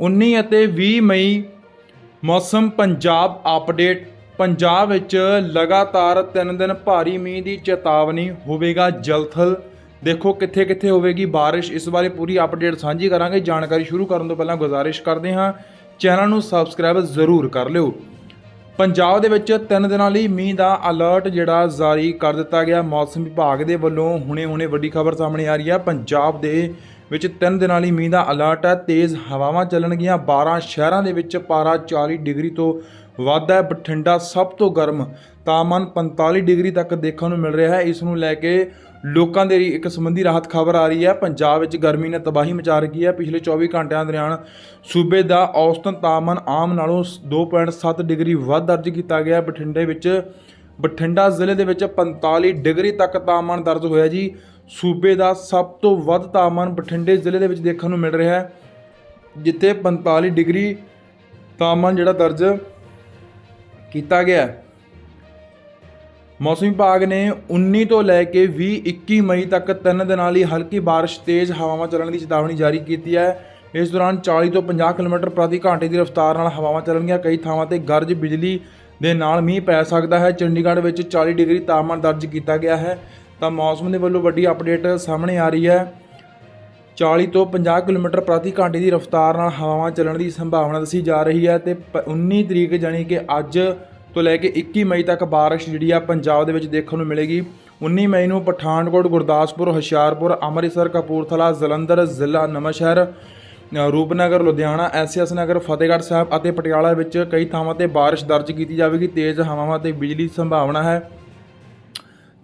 19 ਅਤੇ 20 ਮਈ ਮੌਸਮ ਪੰਜਾਬ ਅਪਡੇਟ ਪੰਜਾਬ ਵਿੱਚ ਲਗਾਤਾਰ 3 ਦਿਨ ਭਾਰੀ ਮੀਂਹ ਦੀ ਚੇਤਾਵਨੀ ਹੋਵੇਗਾ ਜਲਥਲ। ਦੇਖੋ ਕਿੱਥੇ ਕਿੱਥੇ ਹੋਵੇਗੀ ਬਾਰਿਸ਼। ਇਸ ਬਾਰੇ ਪੂਰੀ ਅਪਡੇਟ ਸਾਂਝੀ ਕਰਾਂਗੇ। ਜਾਣਕਾਰੀ ਸ਼ੁਰੂ ਕਰਨ ਤੋਂ ਪਹਿਲਾਂ ਗੁਜ਼ਾਰਿਸ਼ ਕਰਦੇ ਹਾਂ। ਚੈਨਲ ਨੂੰ ਸਬਸਕ੍ਰਾਈਬ ਜ਼ਰੂਰ ਕਰ ਲਿਓ। ਪੰਜਾਬ ਦੇ ਵਿੱਚ 3 ਦਿਨਾਂ ਲਈ ਮੀਂਹ ਦਾ ਅਲਰਟ ਜਿਹੜਾ ਜਾਰੀ ਕਰ ਦਿੱਤਾ ਗਿਆ। ਮੌਸਮ ਵਿਭਾਗ ਦੇ ਵੱਲੋਂ ਹੁਣੇ-ਹੁਣੇ ਵੱਡੀ ਖਬਰ ਸਾਹਮਣੇ ਆ ਰਹੀ ਹੈ। ਪੰਜਾਬ ਦੇ ਵਿੱਚ 3 ਦਿਨਾਂ ਲਈ ਮੀਂਹ ਦਾ ਅਲਰਟ ਹੈ। ਤੇਜ਼ ਹਵਾਵਾਂ ਚੱਲਣਗੀਆਂ। 12 ਸ਼ਹਿਰਾਂ ਦੇ ਵਿੱਚ ਪਾਰਾ 40 ਡਿਗਰੀ ਤੋਂ ਵੱਧ ਹੈ। ਬਠਿੰਡਾ ਸਭ ਤੋਂ ਗਰਮ ਤਾਪਮਾਨ 45 ਡਿਗਰੀ ਤੱਕ ਦੇਖਣ ਨੂੰ ਮਿਲ ਰਿਹਾ ਹੈ। ਇਸ ਨੂੰ ਲੈ ਕੇ ਲੋਕਾਂ ਦੇ ਲਈ ਇੱਕ ਸੰਬੰਧੀ ਰਾਹਤ ਖਬਰ ਆ ਰਹੀ ਹੈ। ਪੰਜਾਬ ਵਿੱਚ ਗਰਮੀ ਨੇ ਤਬਾਹੀ ਮਚਾ ਰੱਖੀ ਹੈ। ਪਿਛਲੇ 24 ਘੰਟਿਆਂ ਦੌਰਾਨ ਸੂਬੇ ਦਾ ਔਸਤਨ ਤਾਪਮਾਨ ਆਮ ਨਾਲੋਂ 2.7 ਡਿਗਰੀ ਵੱਧ ਦਰਜ ਕੀਤਾ ਗਿਆ ਬਠਿੰਡੇ ਵਿੱਚ, ਬਠਿੰਡਾ ਜ਼ਿਲ੍ਹੇ ਦੇ ਵਿੱਚ 45 ਡਿਗਰੀ ਤੱਕ ਤਾਪਮਾਨ ਦਰਜ ਹੋਇਆ ਜੀ। ਸੂਬੇ ਦਾ ਸਭ ਤੋਂ ਵੱਧ ਤਾਪਮਾਨ ਬਠਿੰਡੇ ਜ਼ਿਲ੍ਹੇ ਦੇ ਵਿੱਚ ਦੇਖਣ ਨੂੰ ਮਿਲ ਰਿਹਾ ਹੈ, ਜਿੱਥੇ 45 ਡਿਗਰੀ ਤਾਪਮਾਨ ਜਿਹੜਾ ਦਰਜ ਕੀਤਾ ਗਿਆ ਹੈ। ਮੌਸਮ ਵਿਭਾਗ ਨੇ 19 ਤੋਂ ਲੈ ਕੇ 20 21 ਮਈ ਤੱਕ ਤਿੰਨ ਦਿਨਾਂ ਲਈ ਹਲਕੀ ਬਾਰਿਸ਼, ਤੇਜ਼ ਹਵਾਵਾਂ ਚੱਲਣ ਦੀ ਚੇਤਾਵਨੀ ਜਾਰੀ ਕੀਤੀ ਹੈ। ਇਸ ਦੌਰਾਨ 40 ਤੋਂ 50 ਕਿਲੋਮੀਟਰ ਪ੍ਰਤੀ ਘੰਟੇ ਦੀ ਰਫ਼ਤਾਰ ਨਾਲ ਹਵਾਵਾਂ ਚੱਲਣਗੀਆਂ। ਕਈ ਥਾਵਾਂ ਤੇ ਗਰਜ, ਬਿਜਲੀ ਦੇ ਨਾਲ ਮੀਂਹ ਪੈ ਸਕਦਾ ਹੈ। ਚੰਡੀਗੜ੍ਹ ਵਿੱਚ 40 ਡਿਗਰੀ ਤਾਪਮਾਨ ਦਰਜ ਕੀਤਾ ਗਿਆ ਹੈ। ਤਾਂ ਮੌਸਮ ਦੇ ਵੱਲੋਂ ਵੱਡੀ ਅਪਡੇਟ ਸਾਹਮਣੇ ਆ ਰਹੀ ਹੈ। 40 ਤੋਂ 50 ਕਿਲੋਮੀਟਰ ਪ੍ਰਤੀ ਘੰਟੇ ਦੀ ਰਫ਼ਤਾਰ ਨਾਲ ਹਵਾਵਾਂ ਚੱਲਣ ਦੀ ਸੰਭਾਵਨਾ ਦੱਸੀ ਜਾ ਰਹੀ ਹੈ ਤੇ ਪ- 19 ਤਰੀਕ ਜਾਨੀ ਕਿ ਅੱਜ ਤੋਂ ਲੈ ਕੇ 21 ਮਈ ਤੱਕ ਬਾਰਿਸ਼ ਜਿਹੜੀ ਆ ਪੰਜਾਬ ਦੇ ਵਿੱਚ ਦੇਖਣ ਨੂੰ ਮਿਲੇਗੀ। 19 ਮਈ ਨੂੰ ਪਠਾਨਕੋਟ, ਗੁਰਦਾਸਪੁਰ, ਹੁਸ਼ਿਆਰਪੁਰ, ਅੰਮ੍ਰਿਤਸਰ, ਕਪੂਰਥਲਾ, ਜਲੰਧਰ, ਜ਼ਿਲ੍ਹਾ ਨਵਾਂਸ਼ਹਿਰ ਰੂਪਨਗਰ, ਲੁਧਿਆਣਾ, ਐਸਐਸ ਨਗਰ, ਫਤਿਹਗੜ੍ਹ ਸਾਹਿਬ ਅਤੇ ਪਟਿਆਲਾ ਵਿੱਚ ਕਈ ਥਾਵਾਂ ਤੇ ਬਾਰਿਸ਼ ਦਰਜ ਕੀਤੀ ਜਾਵੇਗੀ। ਤੇਜ਼ ਹਵਾਵਾਂ ਤੇ ਬਿਜਲੀ ਦੀ ਸੰਭਾਵਨਾ ਹੈ।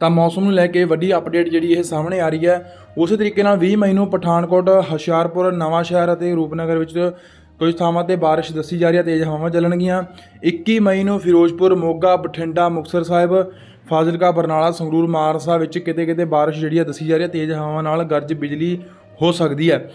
ਤਾਂ ਮੌਸਮ ਨੂੰ ਲੈ ਕੇ ਵੱਡੀ ਅਪਡੇਟ ਜਿਹੜੀ ਇਹ ਸਾਹਮਣੇ ਆ ਰਹੀ ਹੈ। ਉਸੇ ਤਰੀਕੇ ਨਾਲ 20 ਮਈ ਨੂੰ ਪਠਾਨਕੋਟ, ਹੁਸ਼ਿਆਰਪੁਰ ਨਵਾਂ ਸ਼ਹਿਰ ਅਤੇ ਰੂਪਨਗਰ ਵਿੱਚ ਕੁਝ ਥਾਵਾਂ ਤੇ ਬਾਰਿਸ਼ ਦੱਸੀ ਜਾ ਰਹੀ ਹੈ। ਤੇਜ਼ ਹਵਾਵਾਂ ਚੱਲਣਗੀਆਂ। 21 ਮਈ ਨੂੰ ਫਿਰੋਜ਼ਪੁਰ, ਮੋਗਾ, ਬਠਿੰਡਾ, ਮੁਕਤਸਰ ਸਾਹਿਬ, ਫਾਜ਼ਿਲਕਾ, ਬਰਨਾਲਾ, ਸੰਗਰੂਰ, ਮਾਨਸਾ ਵਿੱਚ ਕਿਤੇ ਕਿਤੇ ਬਾਰਿਸ਼ ਜਿਹੜੀ ਹੈ ਦੱਸੀ ਜਾ ਰਹੀ ਹੈ। ਤੇਜ਼ ਹਵਾਵਾਂ ਨਾਲ ਗਰਜ ਬਿਜਲੀ ਹੋ ਸਕਦੀ ਹੈ।